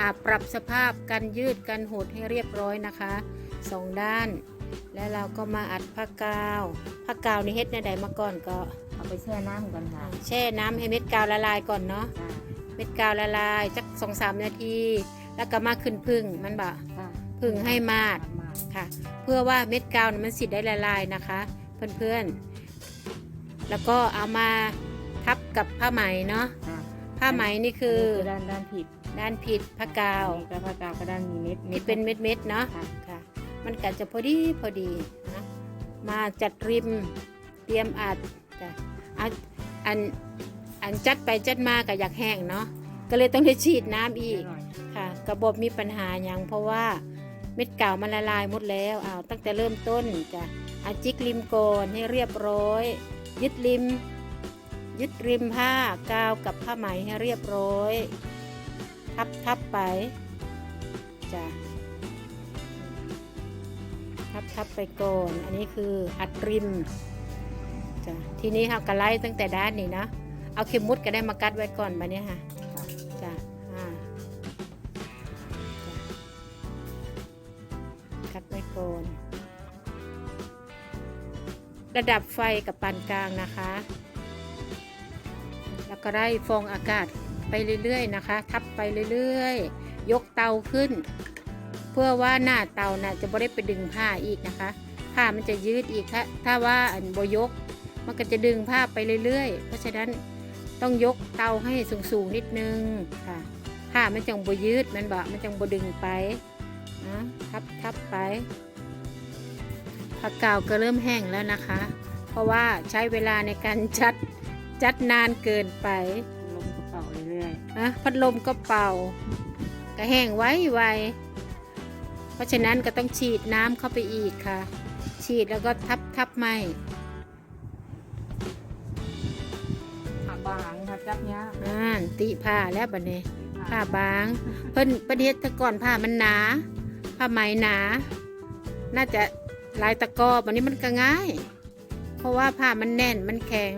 อาปรับสภาพกันยืดกันหดให้เรียบร้อยนะคะสองด้าน แล้วเราก็มาอัดผ้ากาวผ้ากาวนี่เฮ็ดในใดมาก่อนก็เอาไปแช่น้ำก่อนค่ะแช่น้ำให้เม็ดกาวละลายก่อนเนาะค่ะเม็ดกาวละลายสักสองสามนาที แล้วก็มาขึ้นพึ่งมันบะค่ะพึ่งให้มาดมาดค่ะ เพื่อว่าเม็ดกาวน่ะมันสิได้ละลายนะคะ เพื่อนๆ แล้วก็เอามาทับกับผ้าไหมเนาะค่ะผ้าไหมนี่คือด้านด้านผิด ด้านผิดผ้ากาวอันนี้ก็ผ้ากาวก็ด้านมีเม็ดนี่เป็นเม็ดๆเนาะค่ะ ค่ะ มันก็จะพอดีพอดีนะมาจัดริมเตรียมอัดจ้ะอันอันอันจัดไปจัดมาก็อยากแห้งเนาะก็เลยต้องได้ฉีดน้ำอีกหน่อยค่ะกระบบมีปัญหาอย่างเพราะว่าเม็ดเก่ามันละลายหมดแล้วอ้าวตั้งแต่เริ่มต้นจะอาจิกริมโกนให้เรียบร้อย ยึดริม ยึดริมผ้ากาวกับผ้าไหมให้เรียบร้อย ทับทับไปจ้ะทับทับไปก่อน อันนี้คืออัดริมจ้ะทีนี้ค่ะกระไล่ตั้งแต่ด้านนี้นะเอาเข็มมุดก็ได้มากัดไว้ก่อนมาเนี่ยค่ะจ้ะอ่าจ้ะคัดไว้ก่อนระดับไฟกับปานกลางนะคะ แล้วก็ได้ฟองอากาศ ไปเรื่อยๆนะคะ ทับไปเรื่อยๆ ยกเตาขึ้น เพื่อว่าหน้าเตาน่ะจะไม่ได้ไปดึงผ้าอีกนะคะ ผ้ามันจะยืดอีกถ้าถ้าว่าอันบยก มันก็จะดึงผ้าไปเรื่อยๆ เพราะฉะนั้นต้องยกเตาให้สูงๆนิดนึงค่ะผ้ามันจังบยืดมันบะมันจังบดึงไปนะทับทับไปผักกาวก็เริ่มแห้งแล้วนะคะ เพราะว่าใช้เวลาในการจัดจัดนานเกินไป นะพัดลมก็เป่าก็แห้งไว้ไวเพราะฉะนั้นก็ต้องฉีดน้ำเข้าไปอีกค่ะ ฉีดแล้วก็ทับทับไหมๆผ้าบางค่ะจับเนี้ยอ่านติผ้าแล้วบัดนี้ผ้าบาง เพิ่นประเทศตะก่อนผ้ามันหนา ผ้าไหมหนา น่าจะลายตะกอวันนี้มันก็ง่าย เพราะว่าผ้ามันแน่นมันแข็ง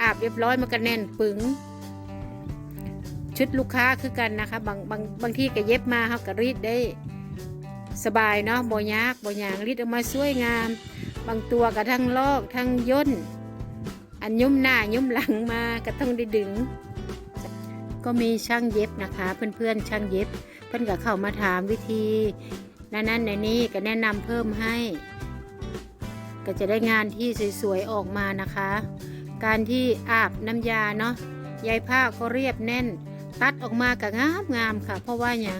อาบเรียบร้อยมันก็แน่นปึง ชุดลูกค้าคือกันนะคะ บางบางบางที่ก็เย็บมาเขาก็รีดได้สบายเนาะบ่ยากบ่ยางรีดออกมาสวยงาม บางตัวก็ทั้งลอกทั้งย่น อันยุ่มหน้ายุ่มหลังมาก็ต้องได้ดึง ก็มีช่างเย็บนะคะ เพื่อนๆช่างเย็บ เพื่อนก็เข้ามาถามวิธีนั้นๆในนี้ก็แนะนำเพิ่มให้ ก็จะได้งานที่สวยๆออกมานะคะ การที่อาบน้ำยาเนาะใยผ้าก็เรียบแน่น ตัดออกมาก็งามงามค่ะ เพราะว่าอย่าง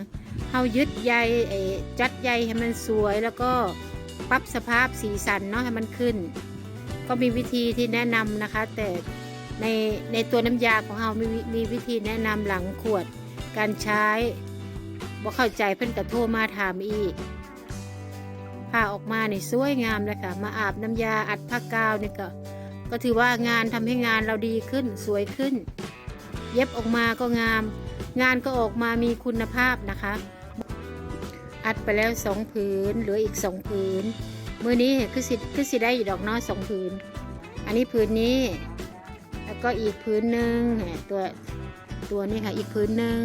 เฮายึดใยไอ้จัดใยให้มันสวยแล้วก็ปรับสภาพสีสันเนาะให้มันขึ้น ก็มีวิธีที่แนะนำนะคะ แต่ในในตัวน้ำยาของเรามีมีวิธีแนะนำหลังขวดการใช้บ่เข้าใจเพิ่นกระโทรมาถามอีกผ้าออกมานี่สวยงามเลยค่ะ มาอาบน้ำยาอัดผ้ากาวนี่ก็ก็ถือว่างานทำให้งานเราดีขึ้นสวยขึ้น เย็บออกมาก็งาม งานก็ออกมามีคุณภาพนะคะ อัดไปแล้วสองผืนเหลืออีกสองผืนมือนี้คือสิคือสิได้อยู่ดอกเนาะสองผืน อันนี้ผืนนี้แล้วก็อีกผืนหนึ่งตัวตัวนี้ค่ะอีกผืนหนึ่ง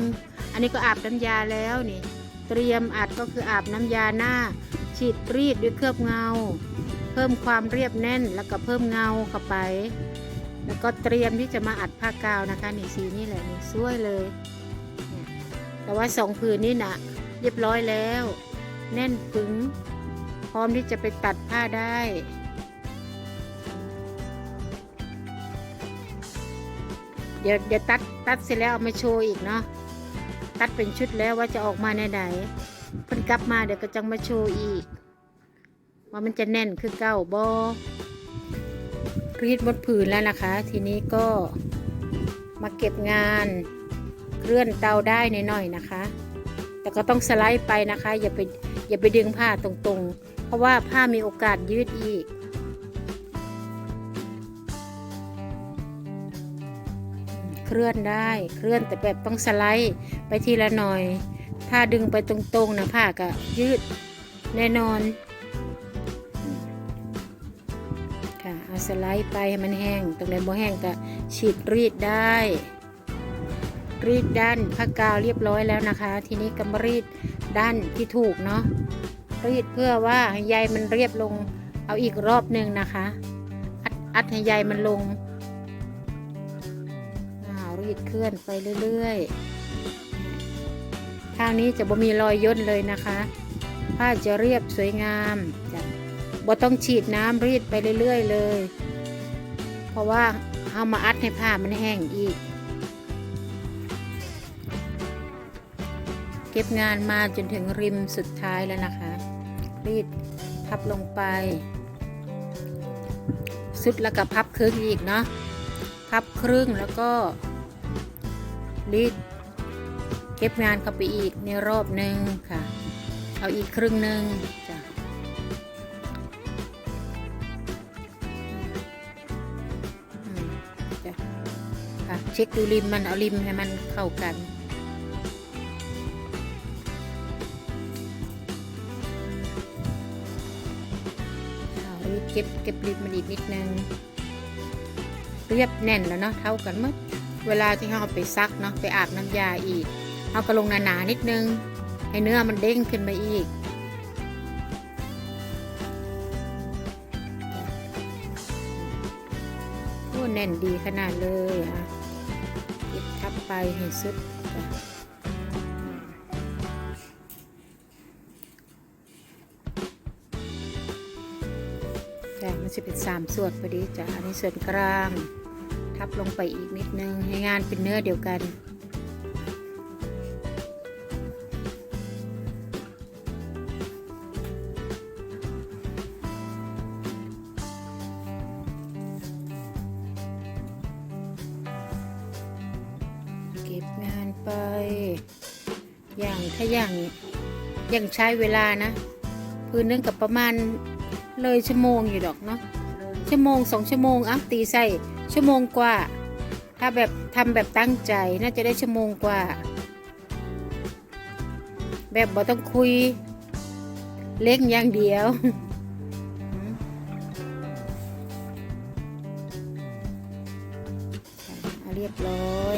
อันนี้ก็อาบน้ำยาแล้วนี่ เตรียมอัดก็คืออาบน้ำยาหน้า ฉีดรีดด้วยเคลือบเงา เพิ่มความเรียบแน่นแล้วก็เพิ่มเงาเข้าไป แล้วก็เตรียมที่จะมาอัดผ้ากาวนะคะนี่สีนี่แหละนี่สวยเลยแต่ว่าสองผืนนี่นะเรียบร้อยแล้ว แน่นปึงพร้อมที่จะไปตัดผ้าได้เดี๋ยวเดี๋ยวตัดตัดเสร็จแล้วเอามาโชว์อีกเนาะตัดเป็นชุดแล้วว่าจะออกมาในไหนเพิ่นกลับมาเดี๋ยวก็จังมาโชว์อีก ว่ามันจะแน่นคือเก้าบอ รีดมดผืนแล้วนะคะ ทีนี้ก็มาเก็บงานเคลื่อนเตาได้หน่อยๆนะคะ แต่ก็ต้องสไลด์ไปนะคะ อย่าไปอย่าไปดึงผ้าตรงๆ เพราะว่าผ้ามีโอกาสยืดอีกเคลื่อนได้เคลื่อนแต่แบบต้องสไลด์ไปทีละหน่อย ถ้าดึงไปตรงๆนะผ้าก็ยืดแน่นอน สไลด์ไปให้มันแห้ง ตรงไหนบ่แห้งก็ฉีดรีดได้ รีดด้านผ้ากาวเรียบร้อยแล้วนะคะ ทีนี้ก็มารีดด้านที่ถูกเนาะรีดเพื่อว่าใยมันเรียบลงเอาอีกรอบหนึ่งนะคะอัดอัดให้ใยมันลงรีดเคลื่อนไปเรื่อยๆทางนี้จะบ่มีรอยย่นเลยนะคะ ผ้าจะเรียบสวยงามจะ บ่ต้องฉีดน้ำรีดไปเรื่อยๆเลย เพราะว่าเอามาอัดให้ผ้ามันแห้งอีก เก็บงานมาจนถึงริมสุดท้ายแล้วนะคะ รีดพับลงไปสุดแล้วก็พับครึ่งอีกเนาะพับครึ่งแล้วก็รีดเก็บงานเข้าไปอีกในรอบหนึ่งค่ะ เอาอีกครึ่งหนึ่ง ค่ะ เช็คดูริมมันเอาริมให้มันเข้ากันเอารีบเก็บเก็บริมมันอีกนิดนึง เรียบแน่นแล้วเนาะเท่ากันหมดเวลาที่เราไปซักเนาะไปอาบน้ำยาอีกเอากระลงหนาๆนิดนึง ให้เนื้อมันเด้งขึ้นมาอีกโอ้แน่นดีขนาดเลยอะ ไปให้สุดจ้ะจ้ะมันจะเป็นสามส่วนพอดีจ้ะอันนี้ส่วนกลาง ทับลงไปอีกนิดนึงให้งานเป็นเนื้อเดียวกัน อย่างถ้าอย่างอย่างใช้เวลานะพื้นนึงกับประมาณเลยชั่วโมงอยู่ดอกเนาะชั่วโมงสองชั่วโมงอะตีใส่ชั่วโมงกว่า ถ้าแบบทำแบบตั้งใจน่าจะได้ชั่วโมงกว่า แบบบ่ต้องคุย เล่งอย่างเดียวเรียบร้อย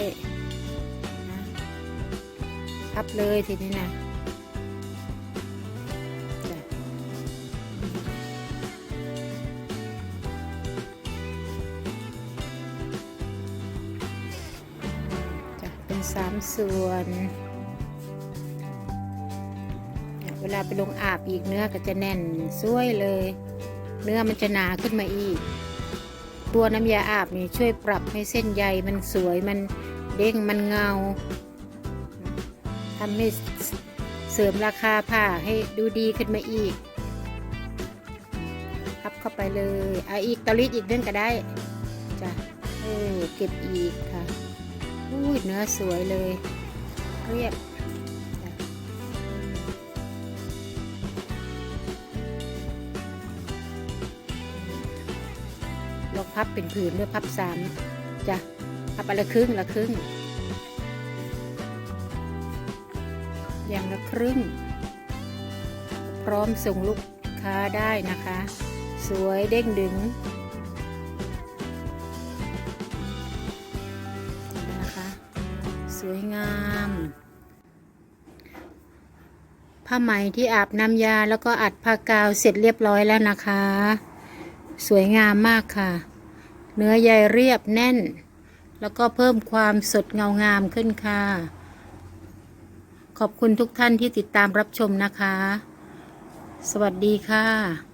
พับเลยทีนี้นะจะเป็นสามส่วนเนี่ยเวลาไปลงอาบอีกเนื้อก็จะแน่นสวยเลย เนื้อมันจะหนาขึ้นมาอีก ตัวน้ำยาอาบนี่ช่วยปรับให้เส้นใยมันสวยมันเด้งมันเงา ทำให้เสริมราคาผ้าให้ดูดีขึ้นมาอีกพับเข้าไปเลยเอาอีกตอลิดอีกเรื่องก็ได้จ้ะเออเก็บอีกค่ะอุ้ยเนื้อสวยเลยเรียบจ้ะลองพับเป็นผืนด้วยพับสามจ้ะพับอนละครึ่งละครึ่ง อย่างละครึ่ง พร้อมส่งลูกค้าได้นะคะ สวยเด้งดึงนะคะ สวยงาม ผ้าไหมที่อาบน้ำยาแล้วก็อัดผ้ากาวเสร็จเรียบร้อยแล้วนะคะ สวยงามมากค่ะ เนื้อใยเรียบแน่น แล้วก็เพิ่มความสดเงางามขึ้นค่ะ ขอบคุณทุกท่านที่ติดตามรับชมนะคะ สวัสดีค่ะ